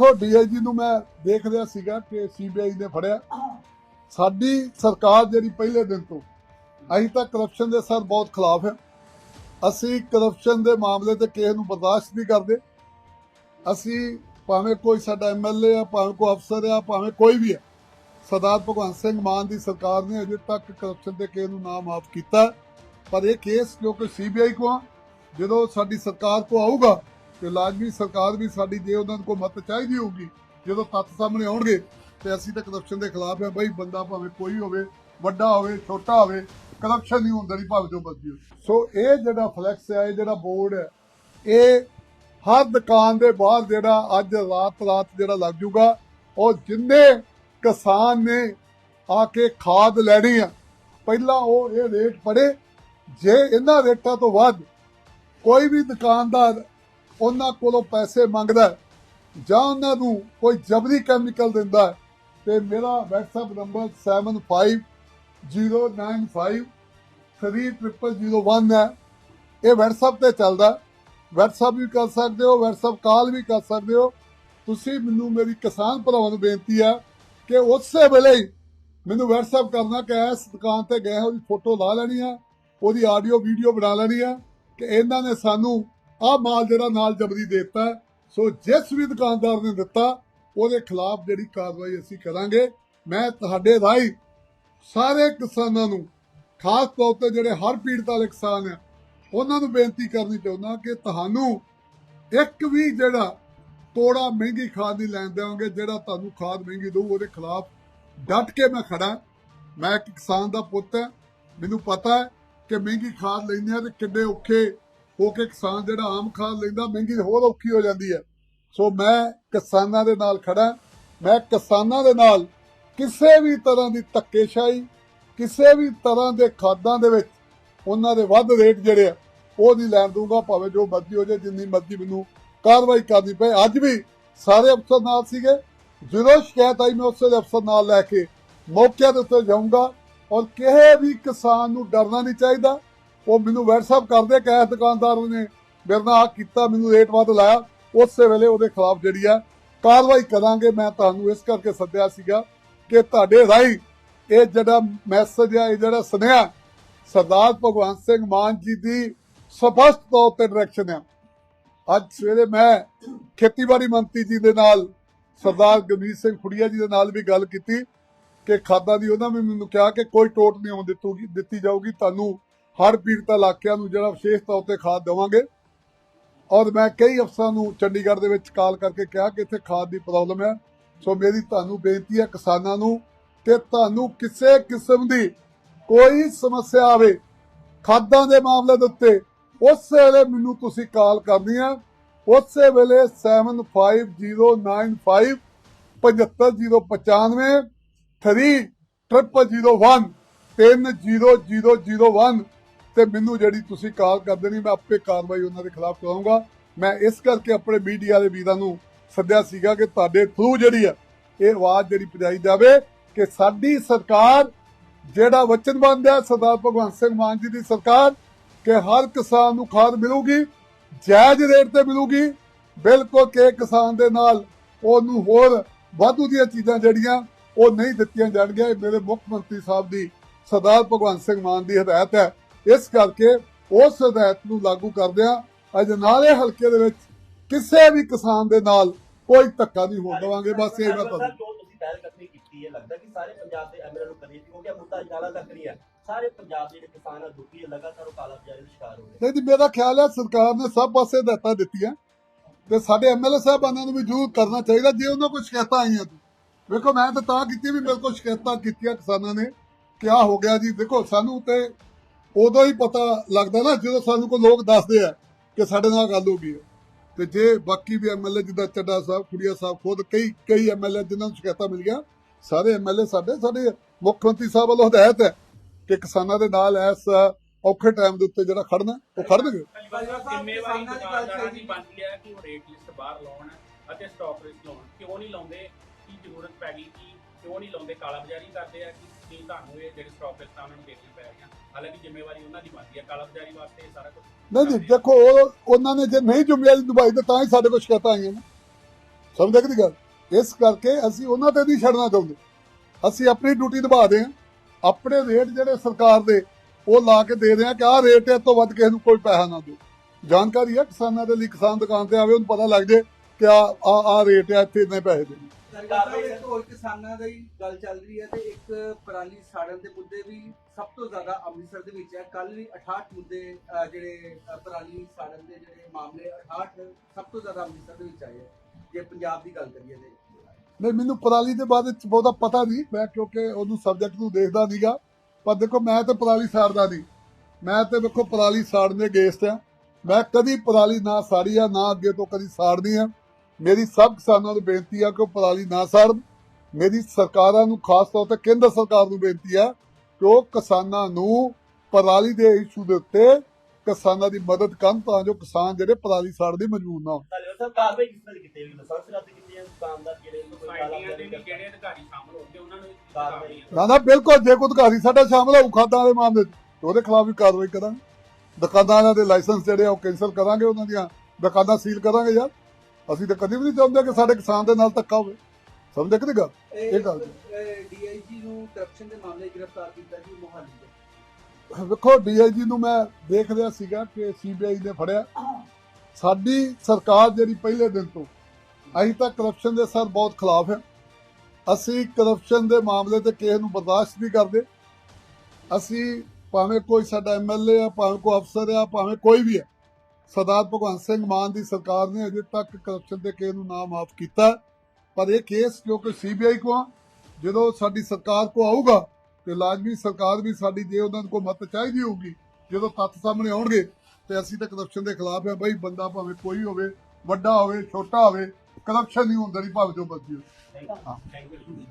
ਦੇਖੋ ਡੀਆਈਜੀ ਨੂੰ ਮੈਂ ਦੇਖ ਰਿਹਾ ਸੀਗਾ ਕਿ ਸੀਬੀਆਈ ਨੇ ਫੜਿਆ। ਸਾਡੀ ਸਰਕਾਰ ਜਿਹੜੀ ਪਹਿਲੇ ਦਿਨ ਤੋਂ, ਅਸੀਂ ਤਾਂ ਕਰਪਸ਼ਨ ਦੇ ਸਰ ਬਹੁਤ ਖਿਲਾਫ ਹੈ। ਅਸੀਂ ਕਰਪਸ਼ਨ ਦੇ ਮਾਮਲੇ ਤੇ ਕਿਸੇ ਨੂੰ ਬਰਦਾਸ਼ਤ ਨਹੀਂ ਕਰਦੇ। ਅਸੀਂ ਭਾਵੇਂ ਕੋਈ ਸਾਡਾ ਐਮਐਲਏ ਆ, ਭਾਵੇਂ ਕੋਈ ਅਫਸਰ ਆ, ਭਾਵੇਂ ਕੋਈ ਵੀ ਹੈ ਸਰਦਾਰ ਭਗਵੰਤ ਸਿੰਘ ਮਾਨ ਦੀ ਸਰਕਾਰ ਨੇ ਅਜੇ ਤੱਕ ਕਰਪਸ਼ਨ ਦੇ ਕੇਸ ਨੂੰ ਨਾ ਮਾਫ ਕੀਤਾ। ਪਰ ਇਹ ਕੇਸ ਕਿਉਂਕਿ ਕਿ ਸੀਬੀਆਈ ਕੋ ਆ, ਜਦੋਂ ਸਾਡੀ ਸਰਕਾਰ ਕੋ ਆਊਗਾ ਤੇ ਲਾਜ਼ਮੀ ਸਰਕਾਰ ਵੀ ਸਾਡੀ ਜੇ ਉਹਨਾਂ ਨੂੰ ਕੋਈ ਮਦਦ ਚਾਹੀਦੀ ਹੋਊਗੀ, ਜਦੋਂ ਤੱਥ ਸਾਹਮਣੇ ਆਉਣਗੇ, ਤੇ ਅਸੀਂ ਤਾਂ ਕਰਪਸ਼ਨ ਦੇ ਖਿਲਾਫ ਹੈ ਬਈ, ਬੰਦਾ ਭਾਵੇਂ ਕੋਈ ਹੋਵੇ, ਵੱਡਾ ਹੋਵੇ, ਛੋਟਾ ਹੋਵੇ ਕਰਪਸ਼ਨ ਨਹੀਂ ਹੁੰਦਾ ਨਹੀਂ ਭਾਵੇਂ ਜੋ ਮਰਜ਼ੀ ਹੋਵੇ। ਸੋ ਇਹ ਜਿਹੜਾ ਫਲੈਕਸ ਹੈ, ਇਹ ਜਿਹੜਾ ਬੋਰਡ ਹੈ, ਇਹ ਹਰ ਦੁਕਾਨ ਦੇ ਬਾਹਰ ਜਿਹੜਾ ਅੱਜ ਰਾਤ ਰਾਤ ਜਿਹੜਾ ਲੱਗ ਜੂਗਾ ਔਰ ਜਿੰਨੇ ਕਿਸਾਨ ਨੇ ਆ ਕੇ ਖਾਦ ਲੈਣੀ ਆ, ਪਹਿਲਾਂ ਉਹ ਇਹ ਰੇਟ ਪੜੇ ਜੇ ਇਹਨਾਂ ਰੇਟਾਂ ਤੋਂ ਵੱਧ ਕੋਈ ਵੀ ਦੁਕਾਨਦਾਰ ਉਹਨਾਂ ਕੋਲੋਂ ਪੈਸੇ ਮੰਗਦਾ ਜਾਂ ਉਹਨਾਂ ਨੂੰ ਕੋਈ ਜਬਰੀ ਕੈਮੀਕਲ ਦਿੰਦਾ ਹੈ, ਤੇ ਮੇਰਾ WhatsApp ਨੰਬਰ 7509530001 ਹੈ। ਇਹ WhatsApp ਤੇ ਚੱਲਦਾ WhatsApp ਵੀ ਕਰ ਸਕਦੇ ਹੋ, WhatsApp ਕਾਲ ਵੀ ਕਰ ਸਕਦੇ ਹੋ। ਤੁਸੀਂ ਮੈਨੂੰ, ਮੇਰੀ ਕਿਸਾਨ ਭਰਾਵਾਂ ਨੂੰ ਬੇਨਤੀ ਹੈ ਕਿ ਉਸੇ ਵੇਲੇ ਮੈਨੂੰ WhatsApp ਕਰਨਾ ਕਿ ਇਸ ਦੁਕਾਨ ਤੇ ਗਏ ਉਹਦੀ ਫੋਟੋ ਲਾ ਲੈਣੀ ਆ ਉਹਦੀ ਆਡੀਓ ਵੀਡੀਓ ਬਣਾ ਲੈਣੀ ਆ ਕਿ ਇਹਨਾਂ ਨੇ ਸਾਨੂੰ ਆਹ ਮਾਲ ਜਿਹੜਾ ਨਾਲ ਜਬਰੀ ਦੇ ਦਿੱਤਾ ਸੋ ਜਿਸ ਵੀ ਦੁਕਾਨਦਾਰ ਨੇ ਦਿੱਤਾ, ਉਹਦੇ ਖਿਲਾਫ ਜਿਹੜੀ ਕਾਰਵਾਈ ਅਸੀਂ ਕਰਾਂਗੇ। ਮੈਂ ਤੁਹਾਡੇ ਰਾਹੀਂ ਸਾਰੇ ਕਿਸਾਨਾਂ ਨੂੰ, ਖਾਸ ਤੌਰ ਤੇ ਜਿਹੜੇ ਹਰ ਪੀੜਤ ਵਾਲੇ ਕਿਸਾਨ ਆ, ਉਹਨਾਂ ਨੂੰ ਬੇਨਤੀ ਕਰਨੀ ਚਾਹੁੰਦਾ ਕਿ ਤੁਹਾਨੂੰ ਇੱਕ ਵੀ ਜਿਹੜਾ ਤੋੜਾ ਮਹਿੰਗੀ ਖਾਦ ਨਹੀਂ ਲੈਣ ਦੇਵਾਂਗੇ ਜਿਹੜਾ ਤੁਹਾਨੂੰ ਖਾਦ ਮਹਿੰਗੀ ਦਊ, ਉਹਦੇ ਖਿਲਾਫ ਡਟ ਕੇ ਮੈਂ ਖੜਾ। ਮੈਂ ਇੱਕ ਕਿਸਾਨ ਦਾ ਪੁੱਤ ਹਾਂ। ਮੈਨੂੰ ਪਤਾ ਹੈ ਕਿ ਮਹਿੰਗੀ ਖਾਦ ਲੈਂਦੇ ਆ ਤੇ ਕਿੰਨੇ ਔਖੇ ਹੋ ਕੇ ਕਿਸਾਨ ਜਿਹੜਾ ਆਮ ਖਾਦ ਲੈਂਦਾ, ਮਹਿੰਗੀ ਹੋਰ ਔਖੀ ਹੋ ਜਾਂਦੀ ਹੈ। ਸੋ ਮੈਂ ਕਿਸਾਨਾਂ ਦੇ ਨਾਲ ਖੜਾ ਮੈਂ ਕਿਸਾਨਾਂ ਦੇ ਨਾਲ ਕਿਸੇ ਵੀ ਤਰ੍ਹਾਂ ਦੀ ਧੱਕੇਸ਼ਾਹੀ, ਕਿਸੇ ਵੀ ਤਰ੍ਹਾਂ ਦੇ ਖਾਦਾਂ ਦੇ ਵਿੱਚ ਉਹਨਾਂ ਦੇ ਵੱਧ ਰੇਟ ਜਿਹੜੇ ਆ, ਉਹ ਨਹੀਂ ਲੈਣ ਦੂੰਗਾ ਭਾਵੇਂ ਜੋ ਮਰਜ਼ੀ ਹੋ ਜਾਏ, ਜਿੰਨੀ ਮਰਜ਼ੀ ਮੈਨੂੰ ਕਾਰਵਾਈ ਕਰਨੀ ਪਏ। ਅੱਜ ਵੀ ਸਾਰੇ ਅਫਸਰ ਨਾਲ ਸੀਗੇ। ਜਦੋਂ ਸ਼ਿਕਾਇਤ ਆਈ, ਮੈਂ ਉਸੇ ਅਫਸਰ ਨਾਲ ਲੈ ਕੇ ਮੌਕੇ ਦੇ ਉੱਤੇ ਜਾਊਂਗਾ ਔਰ ਕਿਸੇ ਵੀ ਕਿਸਾਨ ਨੂੰ ਡਰਨਾ ਨਹੀਂ ਚਾਹੀਦਾ। ਉਹ ਮੈਨੂੰ WhatsApp ਕਰਦੇ ਕਿ ਦੁਕਾਨਦਾਰ ਨੇ ਮੇਰੇ ਨਾਲ ਆਹ ਕੀਤਾ, ਮੈਨੂੰ ਰੇਟ ਵੱਧ ਲਾਇਆ। ਉਸੇ ਵੇਲੇ ਉਹਦੇ ਖਿਲਾਫ ਜਿਹੜੀ ਆ ਕਾਰਵਾਈ ਕਰਾਂਗੇ। ਮੈਂ ਤੁਹਾਨੂੰ ਇਸ ਕਰਕੇ ਸੱਦਿਆ ਸੀਗਾ ਕਿ ਤੁਹਾਡੇ ਰਾਹੀਂ ਇਹ ਜਿਹੜਾ ਮੈਸੇਜ ਆ, ਇਹ ਜਿਹੜਾ ਸੁਨੇਹਾ ਸਰਦਾਰ ਭਗਵੰਤ ਸਿੰਘ ਮਾਨ ਜੀ ਦੀ ਸਪਸ਼ਟ ਤੌਰ ਤੇ ਡਾਇਰੈਕਸ਼ਨ ਆ। ਅੱਜ ਸਵੇਰੇ ਮੈਂ ਖੇਤੀਬਾੜੀ ਮੰਤਰੀ ਜੀ ਦੇ ਨਾਲ, ਸਰਦਾਰ ਗਮੀਤ ਸਿੰਘ ਖੁੜੀਆ ਜੀ ਦੇ ਨਾਲ ਵੀ ਗੱਲ ਕੀਤੀ ਕਿ ਖਾਦਾਂ ਦੀ ਉਹਨਾਂ ਨੇ ਮੈਨੂੰ ਕਿਹਾ ਕਿ ਕੋਈ ਟੋਟ ਨਹੀਂ ਆਉਣ ਦਿੱਤੀ ਜਾਊਗੀ। ਤੁਹਾਨੂੰ ਹਰ ਪੀੜਤ ਇਲਾਕਿਆਂ ਨੂੰ ਜਿਹੜਾ ਵਿਸ਼ੇਸ਼ ਤੌਰ ਤੇ ਖਾਦ ਦੇਵਾਂਗੇ। ਔਰ ਮੈਂ ਕਈ ਅਫਸਰਾਂ ਨੂੰ ਚੰਡੀਗੜ੍ਹ ਦੇ ਵਿੱਚ ਕਾਲ ਕਰਕੇ ਕਿਹਾ ਕਿ ਇੱਥੇ ਖਾਦ ਦੀ ਪ੍ਰੋਬਲਮ ਹੈ। ਸੋ ਮੇਰੀ ਤੁਹਾਨੂੰ ਬੇਨਤੀ ਹੈ ਕਿਸਾਨਾਂ ਨੂੰ ਕਿ ਤੁਹਾਨੂੰ ਕਿਸੇ ਕਿਸਮ ਦੀ ਕੋਈ ਸਮੱਸਿਆ ਆਵੇ ਖਾਦਾਂ ਦੇ ਮਾਮਲੇ ਦੇ ਉੱਤੇ, ਉਸੇ ਵੇਲੇ ਮੈਨੂੰ ਤੁਸੀਂ ਕਾਲ ਕਰਨੀ ਹੈ। ਉਸੇ ਵੇਲੇ 75095 75095 3001 30001 ਤੇ ਮੈਨੂੰ ਜਿਹੜੀ ਤੁਸੀਂ ਕਾਲ ਕਰਦੇ ਦੇਣੀ, ਮੈਂ ਆਪੇ ਕਾਰਵਾਈ ਉਹਨਾਂ ਦੇ ਖਿਲਾਫ ਕਰਾਂਗਾ ਮੈਂ ਇਸ ਕਰਕੇ ਆਪਣੇ ਮੀਡੀਆ ਦੇ ਵੀਰਾਂ ਨੂੰ ਸੱਦਿਆ ਸੀਗਾ ਕਿ ਤੁਹਾਡੇ ਥਰੂ ਜਿਹੜੀ ਆ, ਇਹ ਆਵਾਜ਼ ਜਿਹੜੀ ਪਹੁੰਚਾਈ ਜਾਵੇ ਕਿ ਸਾਡੀ ਸਰਕਾਰ, ਜਿਹੜਾ ਵਚਨਬੰਦ ਹੈ, ਸਰਦਾਰ ਭਗਵੰਤ ਸਿੰਘ ਮਾਨ ਜੀ ਦੀ ਸਰਕਾਰ, ਕਿ ਹਰ ਕਿਸਾਨ ਨੂੰ ਖਾਦ ਮਿਲੂਗੀ, ਜਾਇਜ਼ ਰੇਟ ਤੇ ਮਿਲੂਗੀ। ਬਿਲਕੁਲ ਕਿ ਕਿਸਾਨ ਦੇ ਨਾਲ ਉਹਨੂੰ ਹੋਰ ਵਾਧੂ ਦੀਆਂ ਚੀਜ਼ਾਂ ਜਿਹੜੀਆਂ ਉਹ ਨਹੀਂ ਦਿੱਤੀਆਂ ਜਾਣਗੀਆਂ। ਇਹ ਮੇਰੇ ਮੁੱਖ ਮੰਤਰੀ ਸਾਹਿਬ ਦੀ, ਸਰਦਾਰ ਭਗਵੰਤ ਸਿੰਘ ਮਾਨ ਦੀ ਹਦਾਇਤ ਹੈ। ਇਸ ਕਰਕੇ ਉਸ ਹਦਾਇਤ ਨੂੰ ਲਾਗੂ ਕਰਦਿਆਂ ਅੱਜ ਨਾਲੇ ਹਲਕੇ ਦੇ ਵਿੱਚ ਕਿਸੇ ਵੀ ਕਿਸਾਨ ਦੇ ਨਾਲ ਕੋਈ ਧੱਕਾ ਨਹੀਂ ਹੋਣ ਦੇਵਾਂਗੇ। ਬਸ ਇਹ ਮੈਂ ਤੁਹਾਨੂੰ ਜੋ ਤੁਸੀਂ ਪਹਿਲ ਕਦਮੀ ਕੀਤੀ ਹੈ ਲੱਗਦਾ ਕਿ ਸਾਰੇ ਪੰਜਾਬ ਦੇ ਐਮਐਲਏ ਨੂੰ ਕਰੀਏ ਕਿਉਂਕਿ ਇਹ ਮੁੱਦਾ ਜਾਲਾ ਤੱਕ ਨਹੀਂ ਹੈ। ਸਾਰੇ ਪੰਜਾਬ ਦੇ ਜਿਹੜੇ ਕਿਸਾਨ ਆ ਦੁਖੀ ਹੈ ਲਗਾਤਾਰ ਉਹ ਕਾਲਾ ਬਾਜ਼ਾਰੀ ਦਾ ਸ਼ਿਕਾਰ ਹੋ ਰਹੇ ਨਹੀਂ ਮੇਰਾ ਖਿਆਲ ਹੈ ਸਰਕਾਰ ਨੇ ਸਭ ਪਾਸੇ ਹਦਾਇਤਾਂ ਦਿੱਤੀਆਂ। ਤੇ ਸਾਡੇ ਐਮਐਲਏ ਸਾਹਿਬਾਨਾਂ ਨੂੰ ਵੀ ਜ਼ਰੂਰ ਕਰਨਾ ਚਾਹੀਦਾ ਜੇ ਉਹਨਾਂ ਕੋਲ ਸ਼ਿਕਾਇਤਾਂ ਆਈਆਂ ਤਾਂ। ਵੇਖੋ ਮੈਂ ਤਾਂ ਤਾਂ ਕੀਤੀ ਵੀ ਮੇਰੇ ਕੋਲ ਸ਼ਿਕਾਇਤਾਂ ਕੀਤੀਆਂ ਕਿਸਾਨਾਂ ਨੇ ਕਿਆ ਹੋ ਗਿਆ ਜੀ। ਦੇਖੋ ਸਾਨੂੰ ਤੇ ਉਦੋਂ ਹੀ ਪਤਾ ਲੱਗਦਾ ਨਾ, ਜਦੋਂ ਸਾਨੂੰ ਕੋਈ ਲੋਕ ਦੱਸਦੇ ਆ ਕਿ ਸਾਡੇ ਨਾਲ ਗੱਲ ਹੋ ਗਈ ਤੇ ਜੇ ਬਾਕੀ ਵੀ ਐਮਐਲਏ ਜਿੱਦਾਂ ਚੱਡਾ ਸਾਹਿਬ, ਖੁੜੀਆ ਸਾਹਿਬ, ਖੁਦ ਕਈ ਕਈ ਐਮਐਲਏ ਜਿਨ੍ਹਾਂ ਨੂੰ ਸ਼ਿਕਾਇਤਾਂ ਮਿਲੀਆਂ, ਸਾਰੇ ਐਮਐਲਏ ਸਾਡੇ ਸਾਡੇ ਮੁੱਖ ਮੰਤਰੀ ਸਾਹਿਬ ਵੱਲੋਂ ਹਦਾਇਤ ਹੈ ਕਿ ਕਿਸਾਨਾਂ ਦੇ ਨਾਲ ਇਸ ਔਖੇ ਟਾਈਮ ਦੇ ਉੱਤੇ ਜਿਹੜਾ ਖੜਨਾ, ਉਹ ਖੜਨਗੇ। ਜ਼ਿੰਮੇਵਾਰੀ ਦੁਕਾਨਦਾਰਾਂ ਦੀ ਬਣਦੀ ਹੈ ਕਿ ਉਹ ਰੇਟ ਲਿਸਟ ਬਾਹਰ ਲਾਉਣ ਅਤੇ ਸਟਾਕ ਲਿਸਟ ਲਾਉਣ, ਕਿਉਂ ਨਹੀਂ ਲਾਉਂਦੇ, ਕੀ ਜ਼ਰੂਰਤ ਪੈ ਗਈ, ਕੀ ਕਿਉਂ ਨਹੀਂ ਲਾਉਂਦੇ, ਕਾਲਾ ਬਾਜ਼ਾਰੀ ਕਰਦੇ ਆ ਕਿ ਕੀ ਤੁਹਾਨੂੰ ਇਹ ਜਿਹੜੇ ਸਟਾਕ ਲਿਸਟਾਂ ਉਹਨਾਂ ਨੂੰ ਦੇਣੀਆਂ ਪੈ ਰਹੀਆਂ। ਹਾਲਾਂਕਿ ਜ਼ਿੰਮੇਵਾਰੀ ਉਹਨਾਂ ਦੀ ਬਣਦੀ ਹੈ, ਕਾਲਾ ਬਾਜ਼ਾਰੀ ਵਾਸਤੇ ਇਹ ਸਾਰਾ ਕੁਝ ਨਹੀਂ ਜੀ, ਦੇਖੋ, ਉਹ ਉਹਨਾਂ ਨੇ ਜੇ ਨਹੀਂ ਜ਼ਿੰਮੇਵਾਰੀ ਨਿਭਾਈ ਤਾਂ ਤਾਂ ਹੀ ਸਾਡੇ ਕੋਲ ਸ਼ਿਕਾਇਤਾਂ ਆਈਆਂ ਨੇ। ਸਮਝਦੇ ਕਿ ਗੱਲ? ਇਸ ਕਰਕੇ ਅਸੀਂ ਉਹਨਾਂ ਤੇ ਨਹੀਂ ਛੱਡਣਾ ਚਾਹੁੰਦੇ। ਅਸੀਂ ਆਪਣੀ ਡਿਊਟੀ ਨਿਭਾਦੇ ਹਾਂ। ਆਪਣੇ ਰੇਟ ਜਿਹੜੇ ਸਰਕਾਰ ਦੇ, ਉਹ ਲਾ ਕੇ ਦੇ ਰਹੇ ਹਾਂ ਕਿ ਆਹ ਰੇਟ ਹੈ ਇਸ ਤੋਂ ਵੱਧ ਕਿਸੇ ਨੂੰ ਕੋਈ ਪੈਸਾ ਨਾ ਦਿਓ। ਜਾਣਕਾਰੀ ਹੈ ਕਿਸਾਨਾਂ ਦੇ ਲਈ, ਕਿਸਾਨ ਦੁਕਾਨ ਤੇ ਆਵੇ, ਉਹਨੂੰ ਪਤਾ ਲੱਗ ਜੇ ਕਿ ਆ ਆ ਆ ਰੇਟ ਹੈ ਇੱਥੇ ਇੰਨੇ ਪੈਸੇ ਦੇ ਸਰਕਾਰ ਇੱਕ ਹੋਰ ਕਿਸਾਨਾਂ ਦੀ ਗੱਲ ਚੱਲ ਰਹੀ ਹੈ ਤੇ ਇੱਕ ਪਰਾਲੀ ਸਾੜਨ ਦੇ ਮੁੱਦੇ ਵੀ ਸਭ ਤੋਂ ਜ਼ਿਆਦਾ ਅੰਮ੍ਰਿਤਸਰ ਦੇ ਵਿੱਚ ਹੈ। ਕੱਲ ਵੀ 68 ਮੁੱਦੇ ਅਹ, ਜਿਹੜੇ ਅਹ, ਪਰਾਲੀ ਸਾੜਨ ਦੇ ਜਿਹੜੇ ਮਾਮਲੇ 68 ਸਭ ਤੋਂ ਜ਼ਿਆਦਾ ਅੰਮ੍ਰਿਤਸਰ ਦੇ ਵਿੱਚ ਆਏ ਹੈ। ਜੇ ਪੰਜਾਬ ਦੀ ਗੱਲ ਕਰੀਏ ਤੇ। ਨਹੀਂ ਮੈਨੂੰ ਪਰਾਲੀ ਦੇ ਬਾਰੇ ਚ ਬਹੁਤਾ ਪਤਾ ਨਹੀਂ। ਮੈਂ ਕਿਉਂਕਿ ਉਹਨੂੰ ਸਬਜੈਕਟ ਨੂੰ ਦੇਖਦਾ ਨਹੀਂਗਾ। ਪਰ ਦੇਖੋ ਮੈਂ ਤੇ ਪਰਾਲੀ ਸਾੜਦਾ ਨਹੀਂ। ਮੈਂ ਤੇ ਵੇਖੋ ਪਰਾਲੀ ਸਾੜਨ ਦੇ ਅਗੇਂਸਟ ਆ ਮੈਂ ਕਦੀ ਪਰਾਲੀ ਨਾ ਸਾੜੀ ਆ ਨਾ ਅੱਗੇ ਤੋਂ ਕਦੀ ਸਾੜਨੀ ਆ। ਮੇਰੀ ਸਭ ਕਿਸਾਨਾਂ ਨੂੰ ਬੇਨਤੀ ਆ ਕਿ ਉਹ ਪਰਾਲੀ ਨਾ ਸਾੜਨ। ਮੇਰੀ ਸਰਕਾਰਾਂ ਨੂੰ ਖਾਸ ਤੌਰ ਤੇ ਕੇਂਦਰ ਸਰਕਾਰ ਨੂੰ ਬੇਨਤੀ ਆ ਕਿ ਉਹ ਕਿਸਾਨਾਂ ਨੂੰ ਪਰਾਲੀ ਦੇ ਇਸ਼ੂ ਦੇ ਉੱਤੇ ਕਿਸਾਨਾਂ ਦੀ ਮਦਦ ਕਰਨ ਤਾਂ ਜੋ ਕਿਸਾਨ ਜਿਹੜੇ ਪਰਾਲੀ ਸਾੜਨ ਦੀ ਮਜਬੂਰ ਨਾ ਦੇ ਨੂੰ ਨਾ ਬਿਲਕੁਲ ਜੇ ਕੋਈ ਅਧਿਕਾਰੀ ਸਾਡਾ ਸ਼ਾਮਲ ਹੋਊ ਖਾਦਾਂ ਵਾਲੇ ਮਾਮਲੇ 'ਚ ਉਹਦੇ ਖਿਲਾਫ ਵੀ ਕਾਰਵਾਈ ਕਰਾਂਗੇ। ਦੁਕਾਨਦਾਰਾਂ ਦੇ ਲਾਇਸੈਂਸ ਜਿਹੜੇ ਆ ਉਹ ਕੈਂਸਲ ਕਰਾਂਗੇ ਉਹਨਾਂ ਦੀਆਂ ਦੁਕਾਨਾਂ ਸੀਲ ਕਰਾਂਗੇ ਯਾਰ। ਅਸੀਂ ਤਾਂ ਕਦੀ ਵੀ ਨਹੀਂ ਚਾਹੁੰਦੇ ਕਿ ਸਾਡੇ ਕਿਸਾਨ ਦੇ ਨਾਲ ਧੱਕਾ ਹੋਵੇ। ਸਮਝਦੇ ਕਿ ਨਹੀਂ ਗੱਲ? ਇਹ ਗੱਲ ਡੀਆਈਜੀ ਨੂੰ ਕਰਪਸ਼ਨ ਦੇ ਮਾਮਲੇ ਗ੍ਰਿਫਤਾਰ ਕੀਤਾ ਜੀ ਮੋਹਾਲੀ ਦੇ ਵੇਖੋ ਡੀਆਈਜੀ ਨੂੰ ਮੈਂ ਦੇਖ ਰਿਹਾ ਸੀਗਾ ਕਿ ਸੀਬੀਆਈ ਨੇ ਫੜਿਆ। ਸਾਡੀ ਸਰਕਾਰ ਜਿਹੜੀ ਪਹਿਲੇ ਦਿਨ ਤੋਂ ਅਸੀਂ ਤਾਂ ਕਰਪਸ਼ਨ ਦੇ ਸਰ ਬਹੁਤ ਖਿਲਾਫ ਹੈ। ਅਸੀਂ ਕਰਪਸ਼ਨ ਦੇ ਮਾਮਲੇ ਤੇ ਕਿਸੇ ਨੂੰ ਬਰਦਾਸ਼ਤ ਨਹੀਂ ਕਰਦੇ। ਅਸੀਂ ਭਾਵੇਂ ਕੋਈ ਸਾਡਾ ਐਮਐਲਏ ਆ ਭਾਵੇਂ ਕੋਈ ਅਫਸਰ ਆ ਭਾਵੇਂ ਕੋਈ ਵੀ ਹੈ ਸਰਦਾਰ ਭਗਵੰਤ ਸਿੰਘ ਮਾਨ ਦੀ ਸਰਕਾਰ ਨੇ ਅਜੇ ਤੱਕ ਕਰਪਸ਼ਨ ਦੇ ਕੇਸ ਨੂੰ ਨਾ ਮਾਫ ਕੀਤਾ ਪਰ ਇਹ ਕੇਸ ਜੋ ਕਿ ਸੀਬੀਆਈ ਕੋ ਜਦੋਂ ਸਾਡੀ ਸਰਕਾਰ ਕੋ ਆਊਗਾ ਤੇ ਲਾਜ਼ਮੀ ਸਰਕਾਰ ਵੀ ਸਾਡੀ ਜੇ ਉਹਨਾਂ ਨੂੰ ਕੋਈ ਮਤ ਚਾਹੀਦੀ ਹੋਊਗੀ ਜਦੋਂ ਤੱਥ ਸਾਹਮਣੇ ਆਉਣਗੇ ਤੇ ਅਸੀਂ ਤਾਂ ਕਰਪਸ਼ਨ ਦੇ ਖਿਲਾਫ ਆ ਬਈ ਬੰਦਾ ਭਾਵੇਂ ਕੋਈ ਹੋਵੇ ਵੱਡਾ ਹੋਵੇ ਛੋਟਾ ਹੋਵੇ ਕਰਪਸ਼ਨ ਨਹੀਂ ਹੁੰਦਾ ਨਹੀਂ ਭਾਵੇਂ ਜੋ ਮਰਜ਼ੀ ਹੋਵੇ।